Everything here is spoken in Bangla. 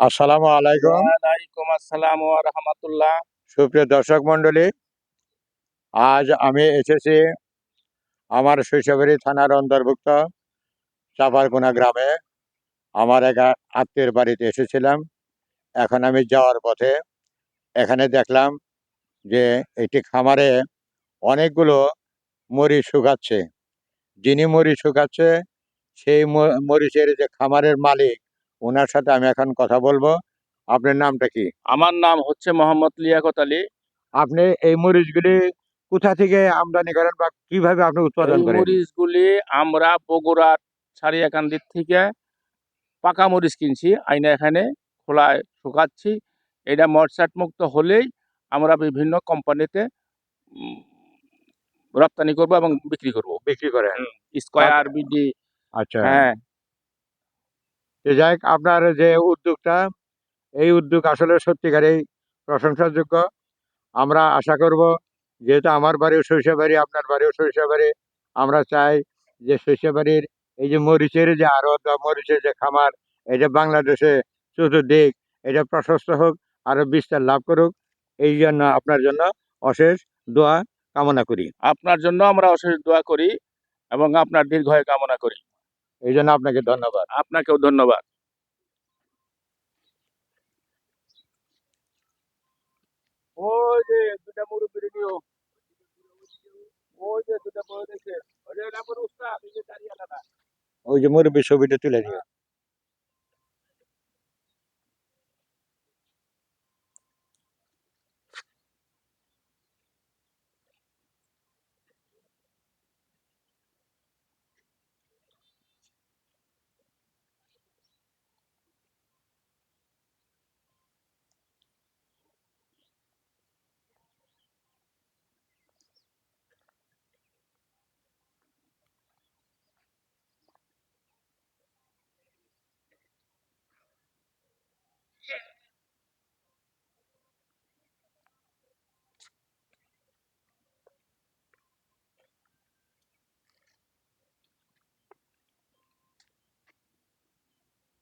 আসসালামু আলাইকুম। ওয়ালাইকুম আসসালাম ওয়া রাহমাতুল্লাহ। সুপ্রিয় দর্শক মন্ডলী আজ আমি এসেছি আমার শৈশবেরই থানার অন্তর্ভুক্ত চাপারকোনা গ্রামে। আমার এক আত্মীয়ের বাড়িতে এসেছিলাম। এখন আমি যাওয়ার পথে এখানে দেখলাম যে একটি খামারে অনেকগুলো মরিচ শুকাচ্ছে। যিনি মরি শুকাচ্ছে সেই মরিচের যে খামারের মালিক ওনার সাথে আমি এখন কথা বলব। আপনার নামটা কি? আমার নাম হচ্ছে মোহাম্মদ লিয়াকত আলী। আপনি এই মরিচগুলি কোথা থেকে আমদানি করেন বা কীভাবে আপনি উৎপাদন করেন? মরিচগুলি আমরা বগুড়ার সারিয়াকান্দির থেকে পাকা মরিচ কিনছি। আইনা এখানে খোলায় শুকাচ্ছি। এটা মটসাট মুক্ত হলেই আমরা বিভিন্ন কোম্পানিতে রপ্তানি করব এবং বিক্রি করব। বিক্রি করেন। স্কয়ার বিডি আচ্ছা। হ্যাঁ। যাই হোক, আপনার যে উদ্যোগটা এই উদ্যোগ আসলে সত্যিকারেই প্রশংসাযোগ্য। আমরা আশা করব যেহেতু আমার বাড়িও শৈশব বাড়ি আপনার বাড়িও শৈশব বাড়ি আমরা চাই যে শৈশব বাড়ির এই যে মরিচের যে আড়ত বা মরিচের যে খামার এটা বাংলাদেশে চতুর্দিক এটা প্রশস্ত হোক আরও বিস্তার লাভ করুক এই জন্য আপনার জন্য অশেষ দোয়া কামনা করি। আপনার জন্য আমরা অশেষ দোয়া করি এবং আপনার দীর্ঘায়ু কামনা করি। এই জন্য আপনাকে ধন্যবাদ। আপনাকেও ধন্যবাদ। ওই যে দুটা মুরব্বি নিও ওই যে দুটা বড় দেখে ওই যে নাম্বার উস্তাদ এই যে দাঁড়িয়ে আলাদা ওই যে মুরব্বী ছবিটা তুলে নিও। Yeah.